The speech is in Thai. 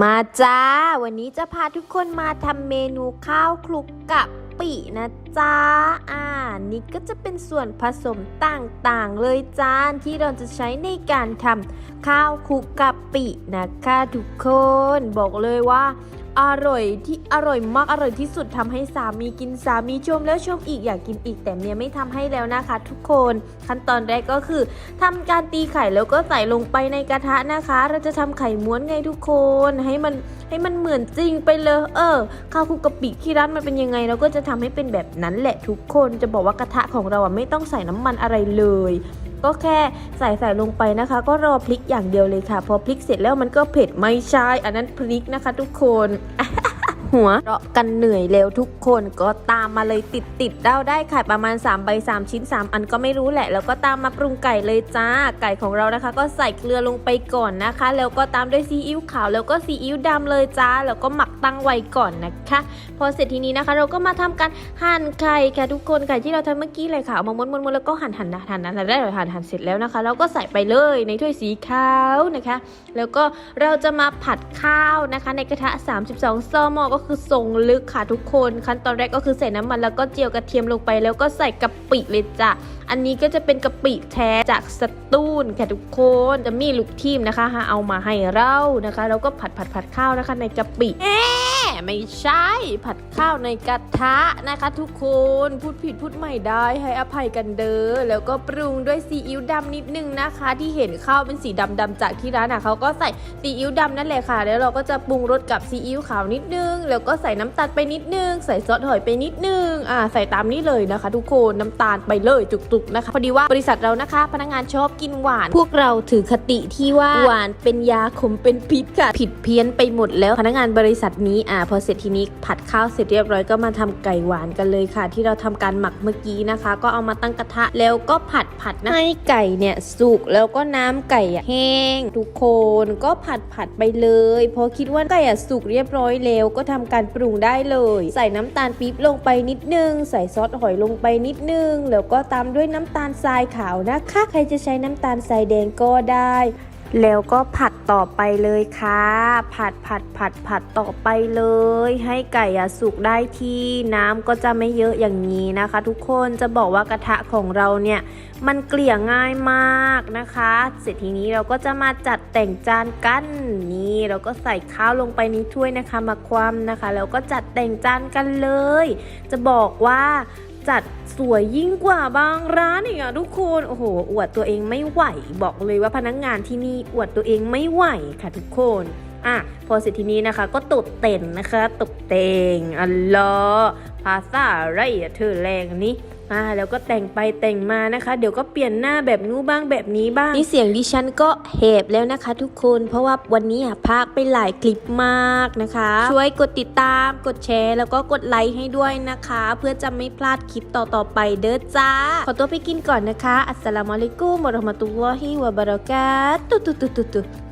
มาจ้า วันนี้จะพาทุกคนมาทำเมนูข้าวคลุกกะปินะจ้า อ่า นี่ก็จะเป็นส่วนผสมต่างๆ เลยจ้าที่เราจะใช้ในการทำข้าวคลุกกะปินะคะทุกคน บอกเลยว่า อร่อยที่อร่อยมากอร่อยที่สุดทำให้สามีกินสามีชมแล้วชมอีกอยากกินอีก แต่เมียไม่ทำให้แล้วนะคะ ทุกคนขั้นตอนแรกก็คือทำการตีไข่แล้วก็ใส่ลงไปในกระทะนะคะ เราจะทำไข่ม้วนไงทุกคนให้มันให้มันเหมือนจริงไปเลย เออข้าวคุกกะปิที่ร้านมันเป็นยังไง เราก็จะทำให้เป็นแบบนั้นแหละทุกคนจะบอกว่ากระทะของเราอะไม่ต้องใส่น้ำมันอะไรเลย ก็แค่ใส่ใส่ลงไปนะคะ ก็รอพริกอย่างเดียวเลยค่ะ พอพริกเสร็จแล้วมันก็เผ็ดไม่ใช่ อันนั้นพริกนะคะ ทุกคน หัวเราะกันเหนื่อยแล้วทุกคนก็ตามมาเลยติดติดๆเราได้ไข่ประมาณ3ใบ3ชิ้น 3 อันก็ไม่รู้แหละ แล้วก็ตามมาปรุงไก่เลยจ้า ไก่ของเรานะคะ ก็ใส่เกลือลงไปก่อนนะคะ แล้วก็ตามด้วยซีอิ๊วขาวแล้วก็ซีอิ๊วดำเลยจ้า แล้วก็หมักตั้งไว้ก่อนนะคะ พอเสร็จทีนี้นะคะ เราก็มาทำการหั่นไข่ค่ะทุกคนไก่ที่เราทำเมื่อกี้เลยค่ะเอามาม้วนๆแล้วก็หั่นหั่นหั่นหั่นหั่นได้เลยหั่นหั่นเสร็จแล้วนะคะเราก็ใส่ไปเลยในถ้วยสีขาวนะคะ แล้วก็เราจะมาผัดข้าวนะคะ ในกระทะ 32 ซอมอก็คือทรงลึกค่ะทุกคน ขั้นตอนแรกก็คือใส่น้ำมันแล้วก็เจียวกระเทียมลงไป แล้วก็ใส่กะปิเลยจ้ะอันนี้ก็จะเป็นกะปิแท้จากสตูนค่ะทุกคนจะมีลูกทีมนะคะเอามาให้เรานะคะ แล้วก็ผัดผัดผัดข้าวนะคะในกะปิ ไม่ใช่ผัดข้าวในกระทะนะคะทุกคนพูดผิดพูดใหม่ได้ให้อภัยกันเด้อแล้วก็ปรุงด้วยซีอิ๊วดำนิดนึงนะคะ ที่เห็นข้าวเป็นสีดำๆจากที่ร้านอะเขาก็ใส่ซีอิ๊วดำนั่นแหละค่ะ แล้วเราก็จะปรุงรสกับซีอิ๊วขาวนิดนึง แล้วก็ใส่น้ำตาลไปนิดนึง ใส่ซอสหอยไปนิดนึงอ่าใส่ตามนี้เลยนะคะ ทุกคนน้ำตาลไปเลยจุกๆนะคะพอดีว่าบริษัทเรานะคะ พนักงานชอบกินหวาน พวกเราถือคติที่ว่าหวานเป็นยาขมเป็นพิษค่ะ ผิดเพี้ยนไปหมดแล้วพนักงานบริษัทนี้อ่าพอเสร็จทีนี้ผัดข้าวเสร็จเรียบร้อยก็มาทำไก่หวานกันเลยค่ะ ที่เราทำการหมักเมื่อกี้นะคะ ก็เอามาตั้งกระทะแล้วก็ผัดผัดนะให้ไก่เนี่ยสุกแล้วก็น้ำไก่อะแห้ง ทุกคนก็ผัดผัดไปเลยพอคิดว่าไก่อะสุกเรียบร้อยแล้วก็ทำการปรุงได้เลย ใส่น้ำตาลปี๊บลงไปนิดนึง ใส่ซอสหอยลงไปนิดนึง แล้วก็ตามด้วยน้ำตาลทรายขาวนะคะ ใครจะใช้น้ำตาลทรายแดงก็ได้ แล้วก็ผัดต่อไปเลยค่ะ ผัดผัดผัดผัดต่อไปเลย ให้ไก่อะสุกได้ที่น้ำก็จะไม่เยอะอย่างนี้นะคะ ทุกคนจะบอกว่ากระทะของเราเนี่ย มันเกลี่ยง่ายมากนะคะ เสร็จทีนี้เราก็จะมาจัดแต่งจานกันนี่เราก็ใส่ข้าวลงไปในถ้วยนะคะมาคว่ำนะคะแล้วก็จัดแต่งจานกันเลย จะบอกว่า จัดสวยยิ่งกว่าบางร้านอีกอะทุกคนโอ้โห อวดตัวเองไม่ไหว บอกเลยว่าพนักงงานที่นี่อวดตัวเองไม่ไหวค่ะทุกคน อะพอเสร็จทีนี้นะคะ ก็ตกแต่งนะคะตกแต่งอัลลอภาษาอะไรอะเธอแรงนี้อ่าแล้วก็แต่งไปแต่งมานะคะ เดี๋ยวก็เปลี่ยนหน้าแบบนู้บ้างแบบนี้บ้างนี่เสียงดิฉันก็แหบแล้วนะคะ ทุกคนเพราะว่าวันนี้อะพากไปหลายคลิปมากนะคะ ช่วยกดติดตามกดแชร์ แล้วก็กดไลค์ให้ด้วยนะคะ เพื่อจะไม่พลาดคลิปต่อๆไปเด้อจ้า ขอตัวไปกินก่อนนะคะ อัสสลามุอะลัยกุมวะราะห์มะตุลลอฮิวะบะเราะกาตุตุตุตุตุ